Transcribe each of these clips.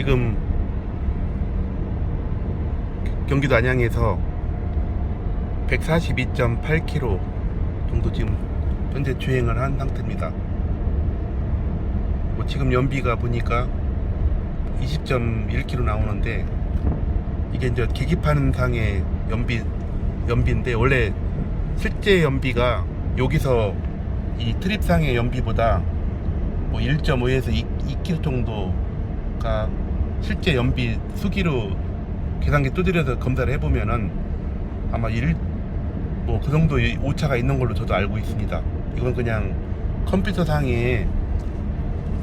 지금 경기도 안양에서 142.8km 정도 지금 현재 주행을 한 상태입니다. 뭐 지금 연비가 보니까 20.1km 나오는데 이게 이제 계기판 상의 연비 연비인데 원래 실제 연비가 여기서 이 트립상의 연비보다 뭐 1.5에서 2, 2km 정도가 실제 연비 수기로 계산기 두드려서 검사를 해보면은 아마 1, 뭐 그 정도 의 오차가 있는 걸로 저도 알고 있습니다. 이건 그냥 컴퓨터 상의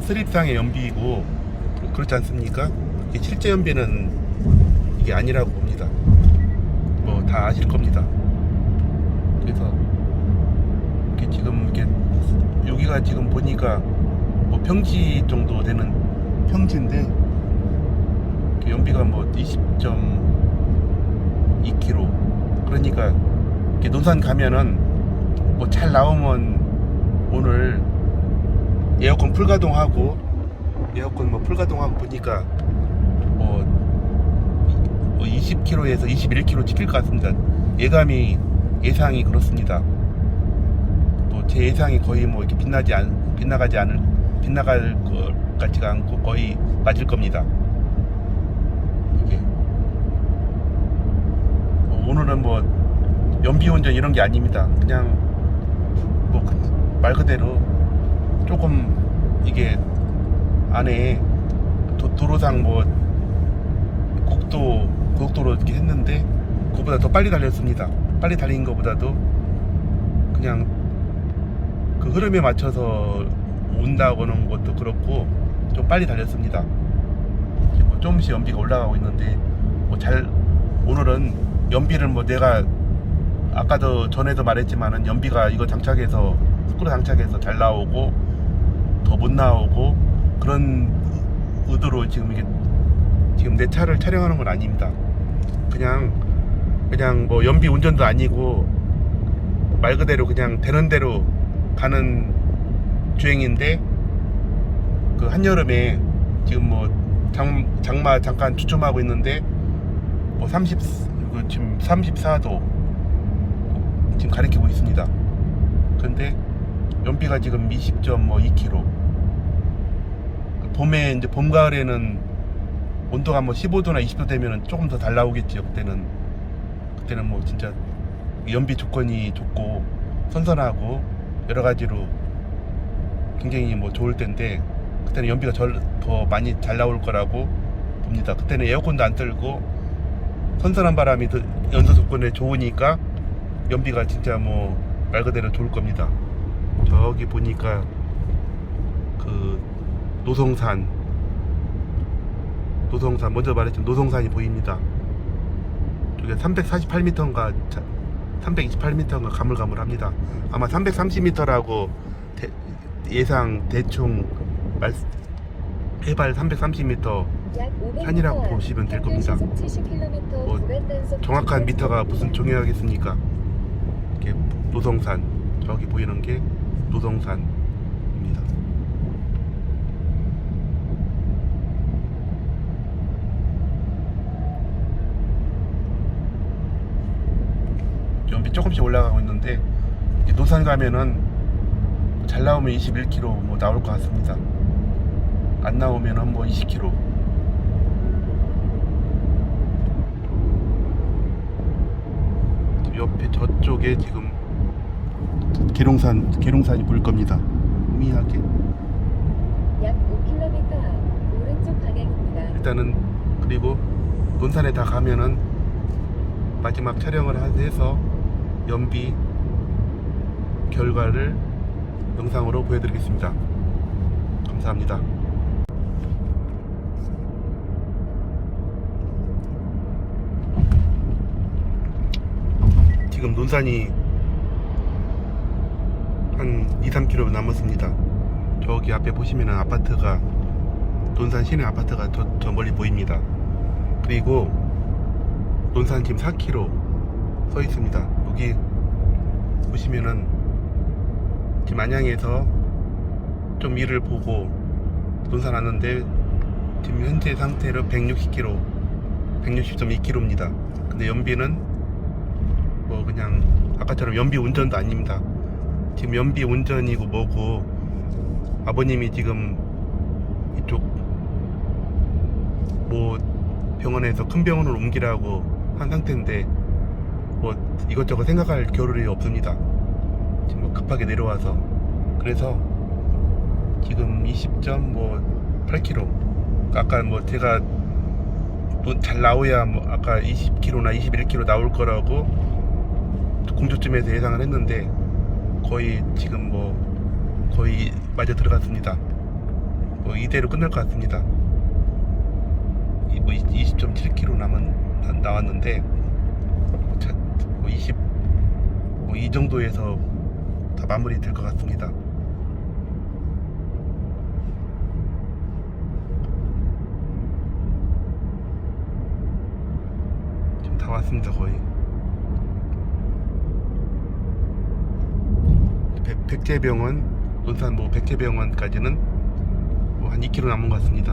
스립 상의 연비이고 그렇지 않습니까? 이게 실제 연비는 이게 아니라고 봅니다. 뭐 다 아실 겁니다. 그래서 이렇게 지금 이렇게 여기가 지금 보니까 뭐 평지 정도 되는 평지인데 이렇게 연비가 뭐 20.2km 그러니까 이렇게 논산 가면은 뭐 잘 나오면 오늘 에어컨 풀가동하고 에어컨 뭐 풀가동하고 보니까 뭐 20km에서 21km 찍힐 것 같습니다. 예감이 예상이 그렇습니다. 또 제 예상이 거의 뭐 이렇게 빛나지 않 빛나가지 않을 빗나갈 것 같지가 않고 거의 맞을 겁니다. 이게 어, 오늘은 뭐 연비 운전 이런 게 아닙니다. 그냥 뭐 말 그대로 조금 이게 안에 도, 도로상 뭐 국도 고속도로 이렇게 했는데 그보다 더 빨리 달렸습니다. 빨리 달린 것보다도 그냥 그 흐름에 맞춰서 온다고는 것도 그렇고 좀 빨리 달렸습니다. 뭐 조금씩 연비가 올라가고 있는데 뭐 잘 오늘은 연비를 뭐 내가 아까도 전에도 말했지만은 연비가 이거 장착해서 스크루 장착해서 잘 나오고 더 못 나오고 그런 의도로 지금 이게 지금 내 차를 촬영하는 건 아닙니다. 그냥 그냥 뭐 연비 운전도 아니고 말 그대로 그냥 되는 대로 가는 주행인데 그 한여름에 지금 뭐 장, 장마 잠깐 주춤하고 있는데 뭐 30, 그 지금 34도 지금 가리키고 있습니다. 근데 연비가 지금 20.2km. 봄에 이제 봄 가을에는 온도가 뭐 15도나 20도 되면은 조금 더 잘 나오겠지요. 그때는 그때는 뭐 진짜 연비 조건이 좋고 선선하고 여러 가지로 굉장히 뭐 좋을 텐데 그때는 연비가 절, 더 많이 잘 나올 거라고 봅니다. 그때는 에어컨도 안 틀고 선선한 바람이 더 연소 조건에 좋으니까 연비가 진짜 뭐 말 그대로 좋을 겁니다. 저기 보니까 그 노성산 노성산 먼저 말했지만 노성산이 보입니다. 저게 348m인가 328m인가 가물가물합니다. 아마 330m라고 예상 대충 말, 해발 330m 산이라고 보시면 될 겁니다. 뭐 정확한 미터가 무슨 중요하겠습니까? 이렇게 노성산 저기 보이는 게 노성산입니다. 연비 조금씩 올라가고 있는데 노산 가면은 잘 나오면 21km 뭐 나올 것 같습니다. 안 나오면은 뭐 20km. 옆에 저쪽에 지금 계룡산 계룡산이 보일 겁니다. 미하게 약 5km 앞 오른쪽 방향입니다. 일단은 그리고 논산에 다 가면은 마지막 촬영을 하- 해서 연비 결과를 영상으로 보여드리겠습니다. 감사합니다. 지금 논산이 한 2, 3km 남았습니다. 저기 앞에 보시면은 아파트가 논산 시내 아파트가 저, 저 멀리 보입니다. 그리고 논산 지금 4km 서 있습니다. 여기 보시면은 지금 안양에서 좀 일을 보고 논산 왔는데 지금 현재 상태로 160km, 160.2km입니다. 근데 연비는 뭐 그냥 아까처럼 연비 운전도 아닙니다. 지금 연비 운전이고 뭐고 아버님이 지금 이쪽 뭐 병원에서 큰 병원으로 옮기라고 한 상태인데 뭐 이것저것 생각할 겨를이 없습니다. 지금 뭐 급하게 내려와서 그래서 지금 20.8km 아까 뭐 제가 뭐잘 나오야 뭐 아까 20km나 21km 나올 거라고 공주쯤에서 예상을 했는데 거의 지금 뭐 거의 맞아 들어갔습니다. 뭐 이대로 끝날 것 같습니다. 이- 뭐 20.7km 남은 나- 나왔는데 자, 뭐 20, 뭐 이 정도에서 다 마무리 될 것 같습니다. 지금 다 왔습니다 거의. 백, 백제병원, 논산 뭐 백제병원까지는 뭐 한 2km 남은 것 같습니다.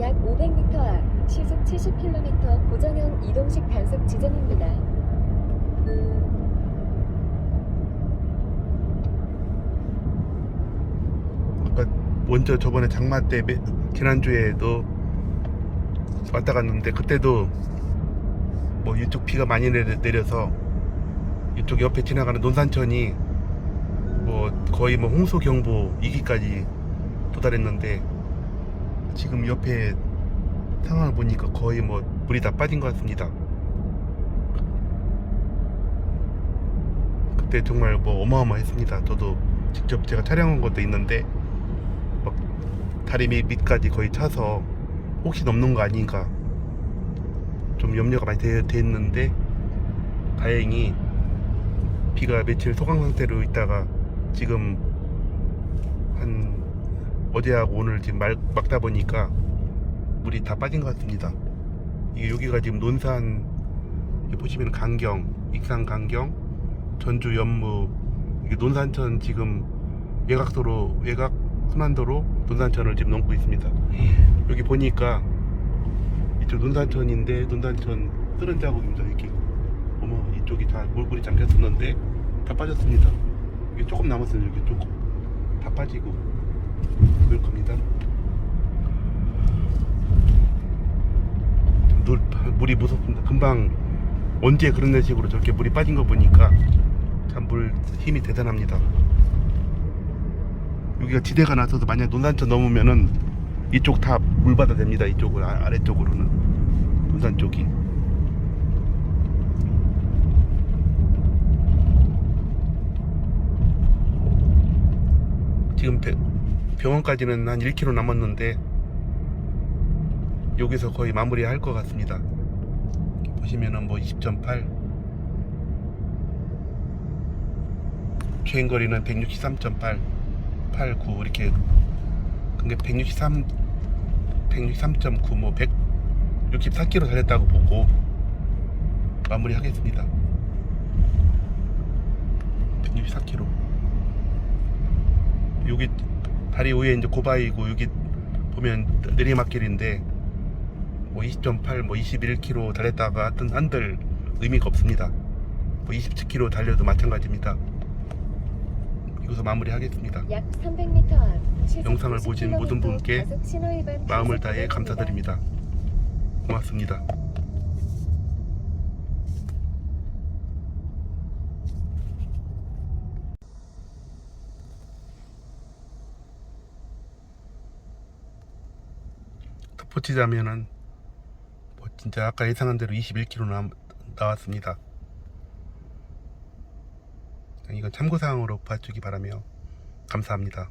약 500m 앞 시속 70km 고정형 이동식 단속 지점입니다. 아까 먼저 저번에 장마 때 매- 지난주에도 왔다 갔는데 그때도 뭐 이쪽 비가 많이 내려, 내려서 이쪽 옆에 지나가는 논산천이 뭐 거의 뭐 홍수 경보 2기까지 도달했는데 지금 옆에 상황을 보니까 거의 뭐 물이 다 빠진 것 같습니다. 그때 정말 뭐 어마어마했습니다. 저도 직접 제가 촬영한 것도 있는데 막 다리 밑, 밑까지 거의 차서 혹시 넘는 거 아닌가 좀 염려가 많이 되, 됐는데 다행히 비가 며칠 소강 상태로 있다가 지금 한 어제하고 오늘 지금 말, 막다 보니까 물이 다 빠진 것 같습니다. 이게 여기가 지금 논산 보시면 강경, 익산 강경, 전주 연무 이게 논산천 지금 외곽도로 외곽 순환도로 논산천을 지금 넘고 있습니다. 여기 보니까 이쪽 논산천인데 논산천 쓰는 자국입니다. 이렇게 어머 이쪽이 다 물불이 잠겼었는데 다 빠졌습니다. 이게 조금 남았어요. 여기 조금 다 빠지고 그럴 겁니다. 물, 물이 무섭습니다. 금방 언제 그런 식으로 저렇게 물이 빠진 거 보니까 참 물 힘이 대단합니다. 여기가 지대가 나서서 만약 논산천 넘으면은 이쪽 다 물바다 됩니다. 이쪽을 아, 아래쪽으로는 논산 쪽이. 지금 배- 병원까지는 한 1km 남았는데 여기서 거의 마무리할 것 같습니다. 보시면은 뭐 20.8 주행거리는 163.8 89 이렇게 근데 163 163.9 뭐 164km 달렸다고 보고 마무리하겠습니다. 164km. 여기 다리 위에 이제 고바이고 여기 보면 내리막길인데 뭐 20.8, 뭐 21km 달렸다가 하여튼 한들 의미가 없습니다. 뭐 27km 달려도 마찬가지입니다. 이것서 마무리하겠습니다. 약 300m 앞 시속 영상을 보신 모든 90km 분께 마음을 다해. 감사드립니다. 고맙습니다. 덧붙이자면은 뭐 진짜 아까 예상한 대로 21km 나, 나왔습니다. 이건 참고사항으로 봐주기 바라며 감사합니다.